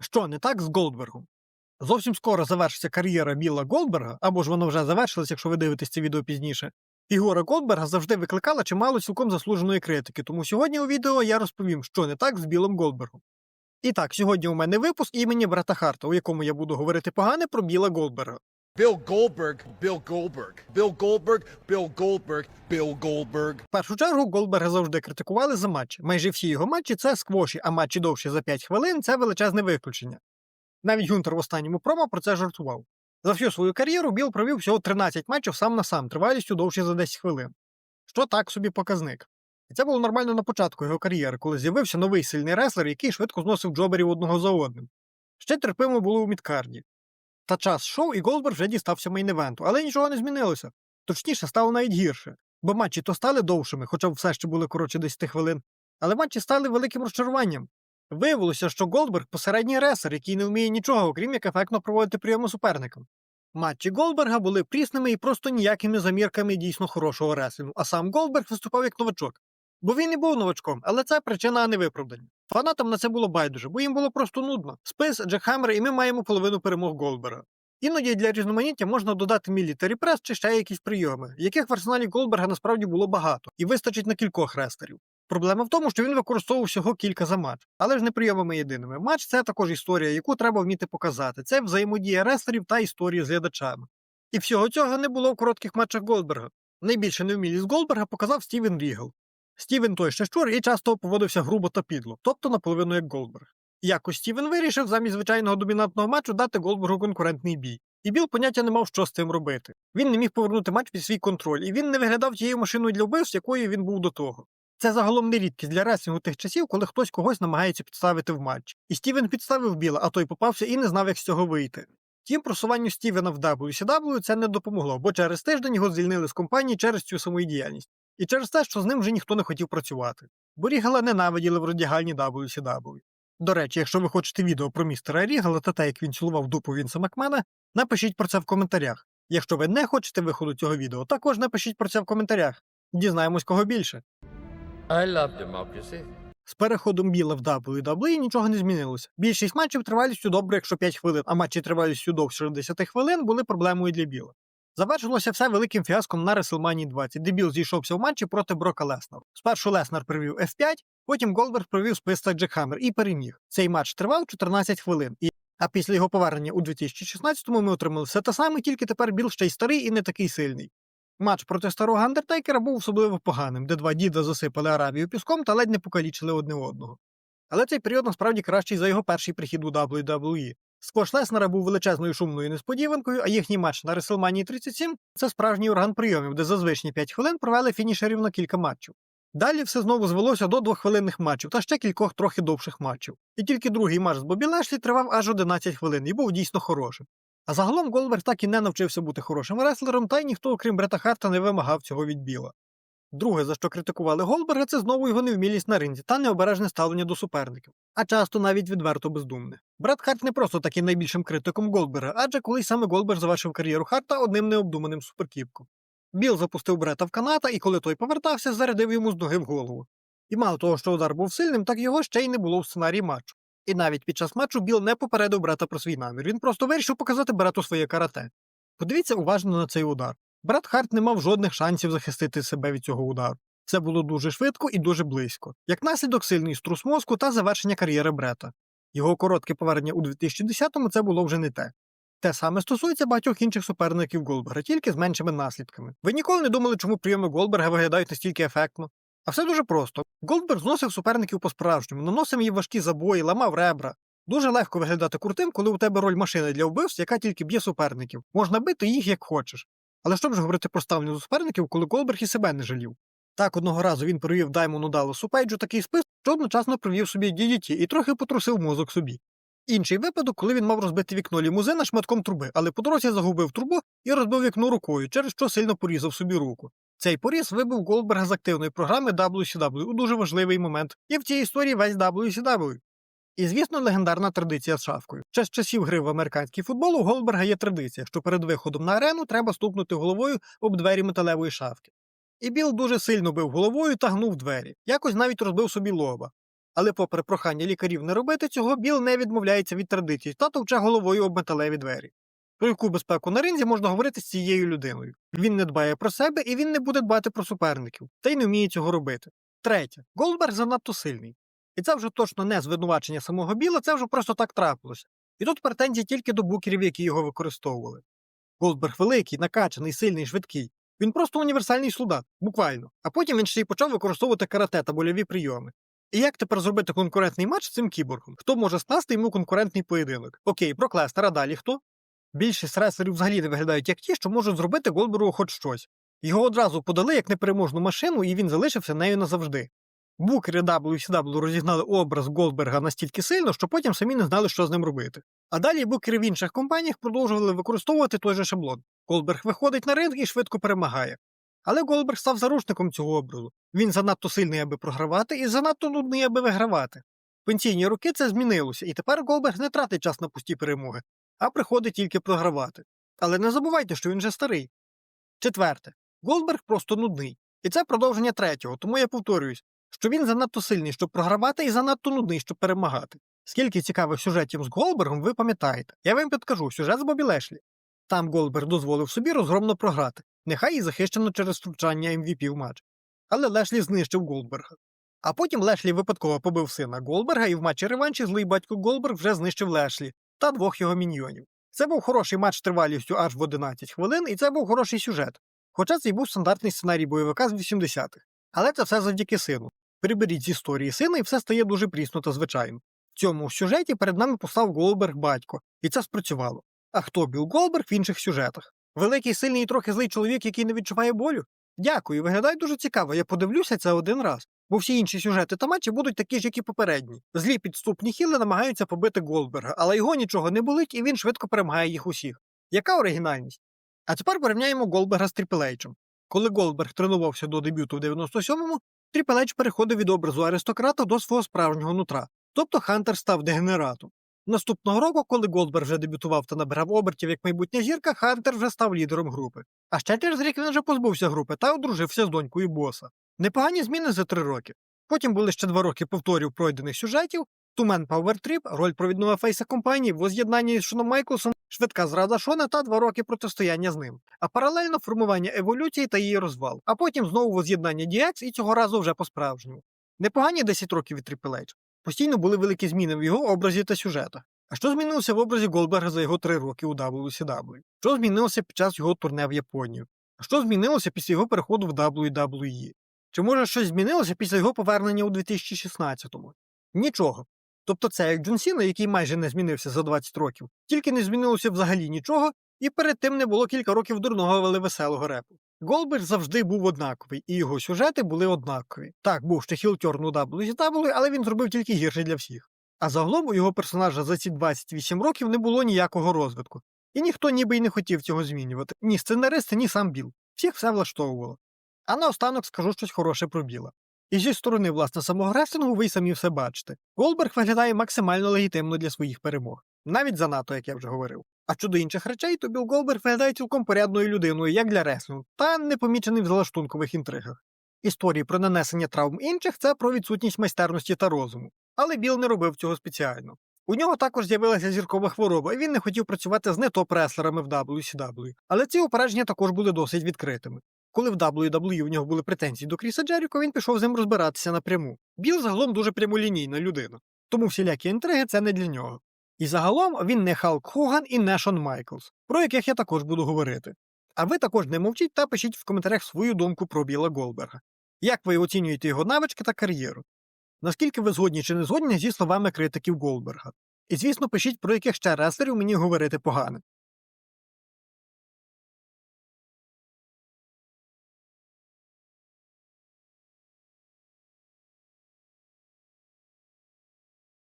Що не так з Голдбергом? Зовсім скоро завершиться кар'єра Біла Голдберга, або ж вона вже завершилась, якщо ви дивитесь це відео пізніше. Ігора Голдберга завжди викликала чимало цілком заслуженої критики, тому сьогодні у відео я розповім, що не так з Білим Голдбергом. І так, сьогодні у мене випуск імені брата Харта, у якому я буду говорити погане про Біла Голдберга. Bill Goldberg, Bill Goldberg, Bill Goldberg, Bill Goldberg, Bill Goldberg. В першу чергу Голдберга завжди критикували за матчі. Майже всі його матчі це сквоші, а матчі довші за 5 хвилин це величезне виключення. Навіть Гюнтер в останньому промо про це жартував. За всю свою кар'єру Біл провів всього 13 матчів сам на сам, тривалістю довше за 10 хвилин. Що так собі показник. І це було нормально на початку його кар'єри, коли з'явився новий сильний реслер, який швидко зносив джоберів одного за одним. Ще терпимо було у мідкарді. Та час шоу і Голдберг вже дістався мейн-івенту, але нічого не змінилося. Точніше, стало навіть гірше, бо матчі то стали довшими, хоча все ще були коротше 10 хвилин, але матчі стали великим розчаруванням. Виявилося, що Голдберг посередній ресер, який не вміє нічого, окрім як ефектно проводити прийоми суперникам. Матчі Голдберга були прісними і просто ніякими замірками дійсно хорошого реслінгу, а сам Голдберг виступав як новачок. Бо він і був новачком, але це причина, а не виправдання. Фанатам на це було байдуже, бо їм було просто нудно. Спис, Джекхаммер, і ми маємо половину перемог Голдберга. Іноді для різноманіття можна додати мілітарі прес чи ще якісь прийоми, яких в арсеналі Голдберга насправді було багато, і вистачить на кількох рестерів. Проблема в тому, що він використовував всього кілька за матч, але ж не прийомами єдиними. Матч це також історія, яку треба вміти показати. Це взаємодія рестерів та історії з глядачами. І всього цього не було в коротких матчах Голдберга. Найбільше невмілість Голдберга показав Стівен Рігл. Стівен той ще щур і часто поводився грубо та підло, тобто наполовину як Голдберг. Якось Стівен вирішив замість звичайного домінантного матчу дати Голдбергу конкурентний бій. І Біл поняття не мав, що з цим робити. Він не міг повернути матч під свій контроль, і він не виглядав тією машиною для вбивств, якою він був до того. Це загалом не рідкість для реслінгу тих часів, коли хтось когось намагається підставити в матч. І Стівен підставив Біла, а той попався і не знав, як з цього вийти. Тім просуванню Стівена в WCW це не допомогло, бо через тиждень його звільнили з компанії через цю самоїдіяльність. І через те, що з ним вже ніхто не хотів працювати. Бо Рігала ненавиділи в роздягальні WCW. До речі, якщо ви хочете відео про містера Рігала та те, як він цілував дупу Вінса Макмена, напишіть про це в коментарях. Якщо ви не хочете виходу цього відео, також напишіть про це в коментарях. Дізнаємось кого більше. I love democracy. З переходом Біла в WWE нічого не змінилося. Більшість матчів тривалістю добре, якщо 5 хвилин, а матчі тривалістю довше 10 хвилин були проблемою для Біла. Завершилося все великим фіаском на WrestleMania 20, де Біл зійшовся в матчі проти Брока Леснера. Спершу Леснер провів F5, потім Голдберг провів спис та Джекхаммер і переміг. Цей матч тривав 14 хвилин. І... А після його повернення у 2016-му ми отримали все те саме, тільки тепер Біл ще й старий і не такий сильний. Матч проти старого Андертейкера був особливо поганим, де два діда засипали Аравію піском та ледь не покалічили одне одного. Але цей період насправді кращий за його перший прихід у WWE. Скош Леснера був величезною шумною несподіванкою, а їхній матч на WrestleMania 37 це справжній орган прийомів, де за звичні 5 хвилин провели фінішерів на кілька матчів. Далі все знову звелося до двоххвилинних матчів та ще кількох трохи довших матчів. І тільки другий матч з Бобі Лешлі тривав аж 11 хвилин і був дійсно хорошим. А загалом Голберг так і не навчився бути хорошим реслером, та й ніхто, окрім Брета Харта, не вимагав цього від Біла. Друге, за що критикували Голберга, це знову його невмілість на ринзі та необережне ставлення до суперників, а часто навіть відверто бездумне. Брат Харт не просто такий найбільшим критиком Голдберга, адже колись саме Голдберг завершив кар'єру Харта одним необдуманим суперкіпком. Біл запустив Брета в каната, і коли той повертався, зарядив йому з ноги в голову. І мало того, що удар був сильним, так його ще й не було в сценарії матчу. І навіть під час матчу Біл не попередив брата про свій намір. Він просто вирішив показати брату своє карате. Подивіться уважно на цей удар. Брат Харт не мав жодних шансів захистити себе від цього удару. Це було дуже швидко і дуже близько. Як наслідок сильний струс мозку та завершення кар'єри Брета. Його коротке повернення у 2010-му це було вже не те. Те саме стосується багатьох інших суперників Голдберга, тільки з меншими наслідками. Ви ніколи не думали, чому прийоми Голдберга виглядають настільки ефектно? А все дуже просто. Голдберг зносив суперників по-справжньому, наносив їм важкі забої, ламав ребра. Дуже легко виглядати крутим, коли у тебе роль машини для вбивств, яка тільки б'є суперників. Можна бити їх як хочеш. Але що ж говорити про ставлення до суперників, коли Голдберг і себе не жалів? Так, одного разу він провів Даймону Далласу Пейджу такий спис, що одночасно провів собі DDT і трохи потрусив мозок собі. Інший випадок, коли він мав розбити вікно лімузина шматком труби, але по дорозі загубив трубу і розбив вікно рукою, через що сильно порізав собі руку. Цей поріз вибив Голдберга з активної програми WCW у дуже важливий момент, і в цій історії весь WCW. І, звісно, легендарна традиція з шавкою. Ще з часів гри в американський футбол у Голдберга є традиція, що перед виходом на арену треба стукнути головою об двері металевої шавки. І Біл дуже сильно бив головою та гнув двері, якось навіть розбив собі лоба. Але, попри прохання лікарів не робити цього, Біл не відмовляється від традицій та товче головою об металеві двері. Про яку безпеку на ринзі можна говорити з цією людиною. Він не дбає про себе і він не буде дбати про суперників, та й не вміє цього робити. Третє, Голдберг занадто сильний. І це вже точно не звинувачення самого Біла, це вже просто так трапилося. І тут претензії тільки до букерів, які його використовували. Голдберг великий, накачаний, сильний, швидкий. Він просто універсальний солдат, буквально. А потім він ще й почав використовувати карате та больові прийоми. І як тепер зробити конкурентний матч з цим кіборгом? Хто може скласти йому конкурентний поєдинок? Окей, про Клестера, далі хто? Більшість реслерів взагалі не виглядають як ті, що можуть зробити Голдбергу хоч щось. Його одразу подали як непереможну машину, і він залишився нею назавжди. Букери WCW розігнали образ Голдберга настільки сильно, що потім самі не знали, що з ним робити. А далі букери в інших компаніях продовжували використовувати той же шаблон. Голдберг виходить на ринг і швидко перемагає. Але Голдберг став заручником цього образу. Він занадто сильний, аби програвати, і занадто нудний, аби вигравати. В пенсійні роки це змінилося, і тепер Голдберг не тратить час на пусті перемоги, а приходить тільки програвати. Але не забувайте, що він вже старий. Четверте. Голдберг просто нудний. І це продовження третього, тому я повторююсь, що він занадто сильний, щоб програвати, і занадто нудний, щоб перемагати. Скільки цікавих сюжетів з Голдбергом ви пам'ятаєте? Я вам підкажу сюжет з Бобі Лешлі. Там Голдберг дозволив собі розгромно програти, нехай і захищено через втручання MVP в матч. Але Лешлі знищив Голдберга. А потім Лешлі випадково побив сина Голдберга, і в матчі реванші злий батько Голдберг вже знищив Лешлі та двох його міньйонів. Це був хороший матч тривалістю аж в 11 хвилин, і це був хороший сюжет. Хоча це й був стандартний сценарій бойовика з 80-х. Але це все завдяки сину. Приберіть з історії сина, і все стає дуже прісно та звичайно. В цьому сюжеті перед нами постав Голдберг батько, і це спрацювало. А хто Біл Голдберг в інших сюжетах? Великий, сильний і трохи злий чоловік, який не відчуває болю? Дякую, виглядає дуже цікаво. Я подивлюся це один раз. Бо всі інші сюжети та матчі будуть такі ж, як і попередні. Злі підступні хіли намагаються побити Голдберга, але його нічого не болить, і він швидко перемагає їх усіх. Яка оригінальність? А тепер порівняємо Голдберга з Тріпл Ейчем. Коли Голдберг тренувався до дебюту в 97-му, Тріпл Ейч переходив від образу аристократа до свого справжнього нутра. Тобто Хантер став дегенератом. Наступного року, коли Голдберг вже дебютував та набирав обертів як майбутня зірка, Хантер вже став лідером групи. А ще через рік він вже позбувся групи та одружився з донькою боса. Непогані зміни за три роки. Потім були ще два роки повторів пройдених сюжетів, Тумен Trip, роль провідного фейса компанії, воз'єднання із Шоном Майклсом, швидка зрада Шона та два роки протистояння з ним. А паралельно формування еволюції та її розвал. А потім знову воз'єднання DX і цього разу вже по-справжньому. Непогані 10 років від Triple. Постійно були великі зміни в його образі та сюжетах. А що змінилося в образі Голдберга за його три роки у WCW? Що змінилося під час його турне в Японію? А що змінилося після його переходу в WWE? Чи може щось змінилося після його повернення у 2016-му? Нічого. Тобто це як Джон Сіна, який майже не змінився за 20 років, тільки не змінилося взагалі нічого, і перед тим не було кілька років дурного але веселого репу. Голберг завжди був однаковий, і його сюжети були однакові. Так, був ще хілтьорн у WCW, але він зробив тільки гірше для всіх. А загалом у його персонажа за ці 28 років не було ніякого розвитку. І ніхто ніби й не хотів цього змінювати. Ні сценаристи, ні сам Біл. Всіх все влаштовувало. А наостанок скажу щось хороше про Біла. І зі сторони, власне, самого рестлингу ви й самі все бачите. Голберг виглядає максимально легітимно для своїх перемог, навіть занадто, як я вже говорив. А щодо інших речей, то Біл Голберг виглядає цілком порядною людиною, як для реслінгу, та непомічений в залаштункових інтригах. Історії про нанесення травм інших це про відсутність майстерності та розуму. Але Біл не робив цього спеціально. У нього також з'явилася зіркова хвороба, і він не хотів працювати з не топ-реслерами в WCW. Але ці упередження також були досить відкритими. Коли в WWE у нього були претензії до Кріса Джеріко, він пішов з ним розбиратися напряму. Біл загалом дуже прямолінійна людина, тому всілякі інтриги це не для нього. І загалом він не Халк Хоган і не Шон Майклс, про яких я також буду говорити. А ви також не мовчіть та пишіть в коментарях свою думку про Біла Голберга. Як ви оцінюєте його навички та кар'єру? Наскільки ви згодні чи не згодні зі словами критиків Голберга? І звісно, пишіть, про яких ще реслерів мені говорити погано.